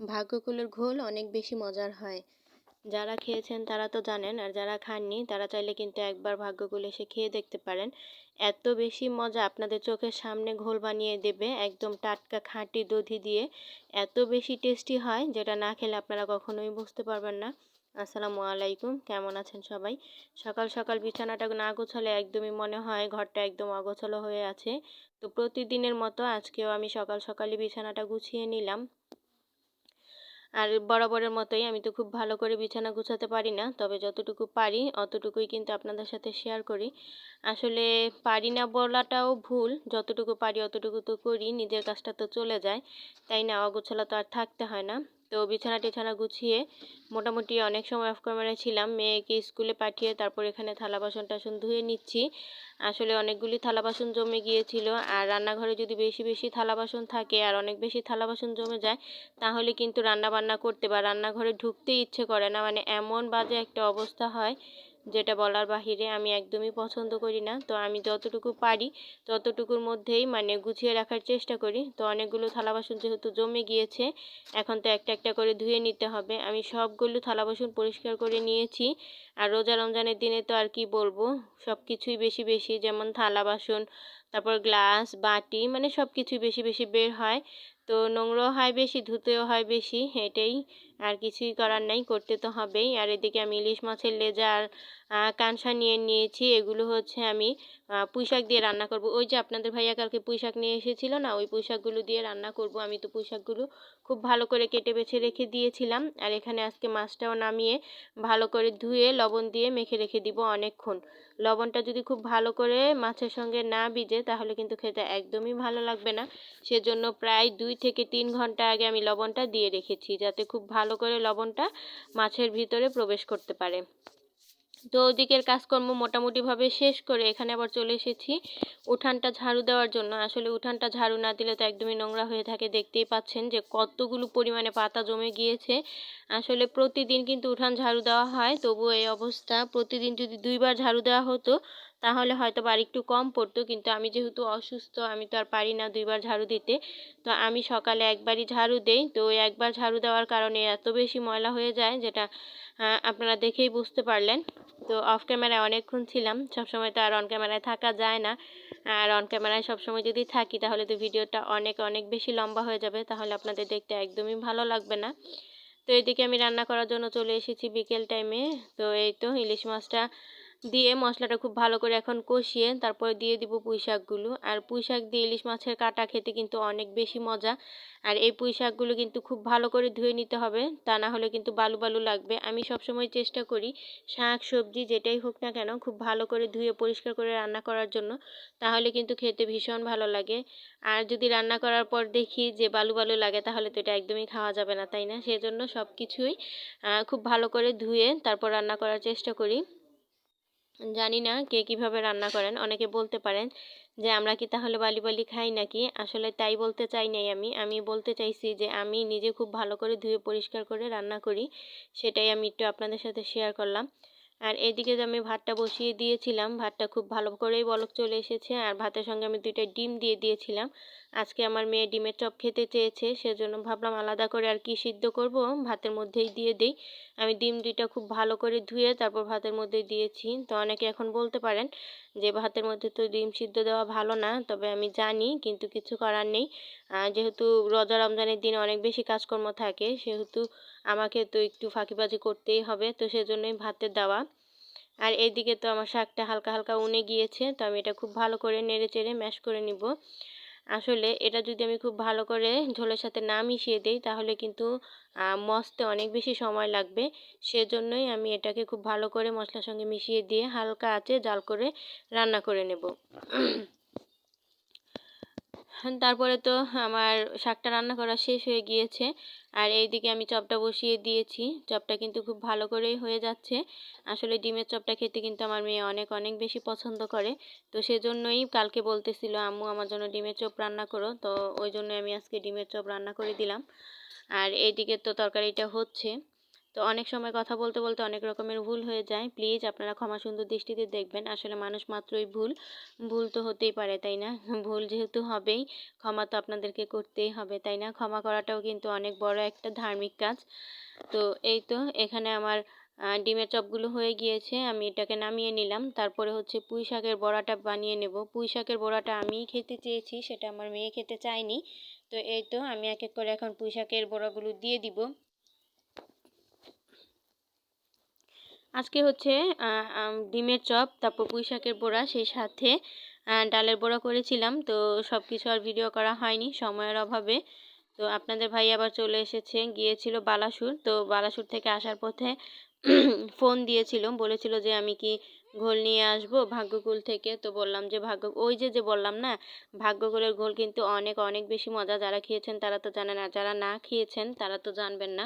ভাগ্যকুলের ঘোল অনেক বেশি মজার হয়। যারা খেয়েছেন তারা তো জানেন, আর যারা খাননি তারা চাইলে কিন্তু একবার ভাগ্যকুল এসে খেয়ে দেখতে পারেন। এত বেশি মজা আপনাদের চোখের সামনে ঘোল বানিয়ে দেবে, একদম টাটকা খাঁটি দধি দিয়ে। এত বেশি টেস্টি হয় যেটা না খেলে আপনারা কখনোই বুঝতে পারবেন না। আসসালামু আলাইকুম, কেমন আছেন সবাই? সকাল সকাল বিছানাটা না গোছালে একদমই মনে হয় ঘরটা একদম অগোছালো হয়ে আছে। তো প্রতিদিনের মতো আজকেও আমি সকাল সকালই বিছানাটা গুছিয়ে নিলাম। আর বরাবরের মতোই আমি তো খুব ভালো করে বিছানা গুছাতে পারি না, তবে যতটুকু পারি অতটুকুই কিন্তু আপনাদের সাথে শেয়ার করি। আসলে পারি না বলাটাও ভুল, যতটুকু পারি অতটুকু তো করি, নিজের কাজটা তো চলে যায়, তাই না? অগোছালো তো আর থাকতে হয় না। তো বিছানা টিছানা গুছিয়ে মোটামুটি অনেক সময় অফ ক্যামেরায় ছিলাম। মেয়েকে স্কুলে পাঠিয়ে তারপর এখানে থালা বাসন টাসন ধুয়ে নিচ্ছি। আসলে অনেকগুলি থালা বাসন জমে গিয়েছিল। আর রান্নাঘরে যদি বেশি বেশি থালা বাসন থাকে আর অনেক বেশি থালা বাসন জমে যায়, তাহলে কিন্তু রান্না বান্না করতে বা রান্নাঘরে ঢুকতে ইচ্ছে করে না। মানে এমন বাজে একটা অবস্থা হয় যেটা বলার বাহিরে আমি একদমই পছন্দ করি না। তো আমি যতটুকু পারি ততটুকুর মধ্যেই মানে গুছিয়ে রাখার চেষ্টা করি। তো অনেকগুলো থালা বাসন যেহেতু জমে গিয়েছে, এখন তো একটা একটা করে ধুয়ে নিতে হবে। আমি সবগুলো থালা বাসন পরিষ্কার করে নিয়েছি। আর রোজা রমজানের দিনে তো আর কি বলব সব কিছুই বেশি বেশি যেমন থালা বাসন, তারপর গ্লাস, বাটি মানে সব কিছুই বেশি বেশি বের হয়। তো নোংরাও হয় বেশি, ধুতেও হয় বেশি, এটাই আর কিছুই করার নাই, করতে তো হবেই। আর এদিকে আমি ইলিশ মাছের লেজা আর কাঁসা নিয়ে নিয়েছি, এগুলো হচ্ছে আমি পুঁই শাক দিয়ে রান্না করব। ওই যে আপনাদের ভাইয়া কালকে পুঁই শাক নিয়ে এসেছিল না, ওই পুঁই শাকগুলো দিয়ে রান্না করব। আমি তো পুঁই শাকগুলো খুব ভালো করে কেটে বেছে রেখে দিয়েছিলাম। আর এখানে আজকে মাছটাও নামিয়ে ভালো করে ধুয়ে লবণ দিয়ে মেখে রেখে দিব অনেকক্ষণ। লবণটা যদি খুব ভালো করে মাছের সঙ্গে না ভিজে, তাহলে কিন্তু খেতে একদমই ভালো লাগবে না। সেজন্য প্রায় দুই থেকে তিন ঘণ্টা আগে আমি লবণটা দিয়ে রেখেছি, যাতে খুব ভালো করে লবণটা মাছের ভিতরে প্রবেশ করতে পারে। তো ওদিকের কাজকর্ম মোটামুটিভাবে শেষ করে এখানে আবার চলে এসেছি উঠানটা ঝাড়ু দেওয়ার জন্য। আসলে উঠানটা ঝাড়ু না দিলে তো একদমই নোংরা হয়ে থাকে, দেখতেই পাচ্ছেন যে কতগুলো পরিমাণে পাতা জমে গিয়েছে। আসলে প্রতিদিন কিন্তু উঠান ঝাড়ু দেওয়া হয়, তবুও এই অবস্থা। প্রতিদিন যদি দুইবার ঝাড়ু দেওয়া হতো তাহলে হয়তো বা একটু কম পড়তো। কিন্তু আমি যেহেতু অসুস্থ, আমি তো আর পারি না দুইবার ঝাড়ু দিতে। তো আমি সকালে একবারই ঝাড়ু দেই। তো একবার ঝাড়ু দেওয়ার কারণে এত বেশি ময়লা হয়ে যায় যেটা আপনারা দেখেই বুঝতে পারলেন। তো অফ ক্যামেরায় অনেকক্ষণ ছিলাম। সবসময় তো আর অন ক্যামেরায় থাকা যায় না। আর অন ক্যামেরায় সবসময় যদি থাকি তাহলে তো ভিডিওটা অনেক অনেক বেশি লম্বা হয়ে যাবে। তাহলে আপনাদের দেখতে একদমই ভালো লাগবে না। তো এদিকে আমি রান্না করার জন্য চলে এসেছি বিকেল টাইমে তো এই তো ইলিশ মাছটা দিয়ে মশলাটা খুব ভালো করে এখন কষিয়ে তারপরে দিয়ে দিব পুঁই শাকগুলো আর পুঁই শাক দিয়ে ইলিশ মাছের কাটা খেতে কিন্তু অনেক বেশি মজা। আর এই পুঁই শাকগুলো কিন্তু খুব ভালো করে ধুয়ে নিতে হবে, তা না হলে কিন্তু বালু বালু লাগবে। আমি সবসময় চেষ্টা করি শাক, সবজি যেটাই হোক না কেন খুব ভালো করে ধুয়ে পরিষ্কার করে রান্না করার জন্য, তাহলে কিন্তু খেতে ভীষণ ভালো লাগে। আর যদি রান্না করার পর দেখি যে বালু বালু লাগে, তাহলে তো এটা একদমই খাওয়া যাবে না, তাই না? সেজন্য সব কিছুই খুব ভালো করে ধুয়ে তারপর রান্না করার চেষ্টা করি। জানি না কে কীভাবে রান্না করেন। অনেকে বলতে পারেন যে, আমরা কি তাহলে বালি বালি খাই নাকি? আসলে তাই বলতে চাই নাই আমি। আমি বলতে চাইছি যে, আমি নিজে খুব ভালো করে ধুয়ে পরিষ্কার করে রান্না করি। সেটাই আমি একটু আপনাদের সাথে শেয়ার করলাম। আর এদিকে যে আমি ভাতটা বসিয়ে দিয়েছিলাম, ভাতটা খুব ভালো করেই বলক চলে এসেছে। আর ভাতের সঙ্গে আমি দুইটা ডিম দিয়ে দিয়েছিলাম। আজকে আমার মেয়ে ডিমের চপ খেতে চেয়েছে, সেজন্য ভাবলাম আলাদা করে আর কি সিদ্ধ করব। ভাতের মধ্যেই দিয়ে দিই। আমি ডিম দুইটা খুব ভালো করে ধুয়ে তারপর ভাতের মধ্যে দিয়েছি। তো অনেকে এখন বলতে পারেন যে ভাতের মধ্যে তো ডিম সিদ্ধ দেওয়া ভালো না, তবে আমি জানি কিন্তু কিছু করার নেই। যেহেতু রোজা রমজানের দিন অনেক বেশি কাজকর্ম থাকে, সেহেতু আমাকে তো একটু ফাঁকিবাজি করতেই হবে, তো সেজন্যই ভাতের দেওয়া। আর এদিকে তো আমার শাকটা হালকা হালকা উনে গিয়েছে, তো আমি এটা খুব ভালো করে নেড়ে চেড়ে ম্যাশ করে নিব। আসলে এটা যদি আমি খুব ভালো করে ঝোলের সাথে না মিশিয়ে দিই, তাহলে কিন্তু মস্তে অনেক বেশি সময় লাগবে। সেজন্যই আমি এটাকে খুব ভালো করে মশলার সঙ্গে মিশিয়ে দিয়ে হালকা আঁচে জাল করে রান্না করে নেব। তারপরে তো আমার শাকটা রান্না করা শেষ হয়ে গিয়েছে। আর এইদিকে আমি চপটা বসিয়ে দিয়েছি। চপটা কিন্তু খুব ভালো করেই হয়ে যাচ্ছে। আসলে ডিমের চপটা খেতে কিন্তু আমার মেয়ে অনেক অনেক বেশি পছন্দ করে। তো সেজন্যই কালকে বলতেছিল, আম্মু, আমার জন্য ডিমের চপ রান্না করো। তো ওই জন্য আমি আজকে ডিমের চপ রান্না করে দিলাম। আর এইদিকে তো তরকারিটা হচ্ছে। তো অনেক সময় কথা বলতে বলতে অনেক রকমের ভুল হয়ে যায়। প্লিজ আপনারা ক্ষমা সুন্দর দৃষ্টিতে দেখবেন। আসলে মানুষ মাত্রই ভুল। ভুল তো হতেই পারে, তাই না? ভুল যেহেতু হবেই, ক্ষমা তো আপনাদেরকে করতেই হবে, তাই না? ক্ষমা করাটাও কিন্তু অনেক বড় একটা ধার্মিক কাজ। তো এই তো, এখানে আমার ডিমের চপগুলো হয়ে গিয়েছে, আমি এটাকে নামিয়ে নিলাম। তারপরে হচ্ছে পুঁই শাকের বড়াটা বানিয়ে নেব। পুঁই শাকের বড়াটা আমিই খেতে চেয়েছি, সেটা আমার মেয়ে খেতে চায়নি। তো এই তো, আমি এক এক করে এখন পুঁই শাকের বড়াগুলো দিয়ে দিব। আজকে হচ্ছে ডিমের চপ, তারপর পুঁই শাকের বড়া, সেই সাথে ডালের বড়া করেছিলাম। তো সব কিছু আর ভিডিও করা হয়নি, সময়ের অভাবে। তো আপনাদের ভাই আবার চলে এসেছে, গিয়েছিল বালাসুর। তো বালাসুর থেকে আসার পথে ফোন দিয়েছিল, বলেছিল যে আমি কি ঘোল নিয়ে আসব ভাগ্যকুল থেকে। তো বললাম যে ভাগ্য, ওই যে যে বললাম না, ভাগ্যকুলের ঘোল কিন্তু অনেক অনেক বেশি মজা। যারা খেয়েছেন তারা তো জানেন আর যারা না খেয়েছেন তারা তো জানবেন না।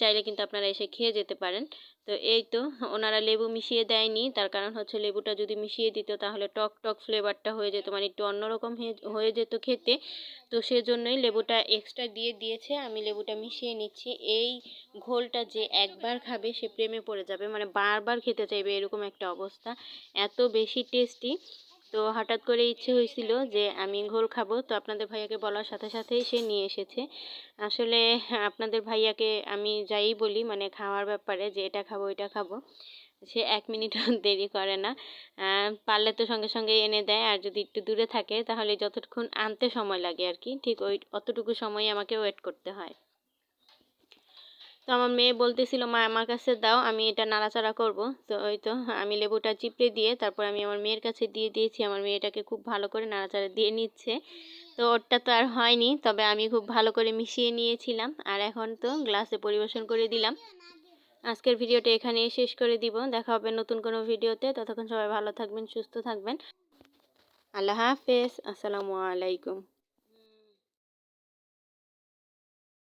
চাইলে কিন্তু আপনারা এসে খেয়ে যেতে পারেন। তো এই তো, ওনারা লেবু মিশিয়ে দেয়নি। তার কারণ হচ্ছে লেবুটা যদি মিশিয়ে দিত তাহলে টক টক ফ্লেভারটা হয়ে যেত মানে একটু অন্যরকম হয়ে যেত খেতে। তো সেজন্যই লেবুটা এক্সট্রা দিয়ে দিয়েছে, আমি লেবুটা মিশিয়ে নিচ্ছি। এই ঘোলটা যে একবার খাবে সে প্রেমে পড়ে যাবে মানে বারবার খেতে চাইবে, এরকম একটা অবস্থা। এত বেশি টেস্টি তো হঠাৎ করে ইচ্ছে হয়েছিল যে আমি ঘোল খাব। তো আপনাদের ভাইয়াকে বলার সাথে সাথেই সে নিয়ে এসেছে। আসলে আপনাদের ভাইয়াকে আমি যাই বলি মানে খাওয়ার ব্যাপারে যে এটা খাব এটা খাব, সে এক মিনিটও দেরি করে না। পারলে তো সঙ্গে সঙ্গে এনে দেয়, আর যদি একটু দূরে থাকে তাহলে যতক্ষণ আনতে সময় লাগে আর কি, ঠিক ওই, অতটুকু সময় আমাকে ওয়েট করতে হয়। তো আমার মেয়ে বলতেছিল, মা, আমার কাছে দাও, আমি এটা নাড়াচাড়া করব। তো ওই তো, আমি লেবুটা চিপড়ে দিয়ে তারপর আমি আমার মেয়ের কাছে দিয়ে দিয়েছি। আমার মেয়েটাকে খুব ভালো করে নাড়াচাড়া দিয়ে নিচ্ছে। তো ওরটা তো আর হয়নি, তবে আমি খুব ভালো করে মিশিয়ে নিয়েছিলাম। আর এখন তো গ্লাসে পরিবেশন করে দিলাম। আজকের ভিডিওটা এখানেই শেষ করে দিব। দেখা হবে নতুন কোনো ভিডিওতে। ততক্ষণ সবাই ভালো থাকবেন, সুস্থ থাকবেন। আল্লাহ হাফেজ। আসসালামু আলাইকুম।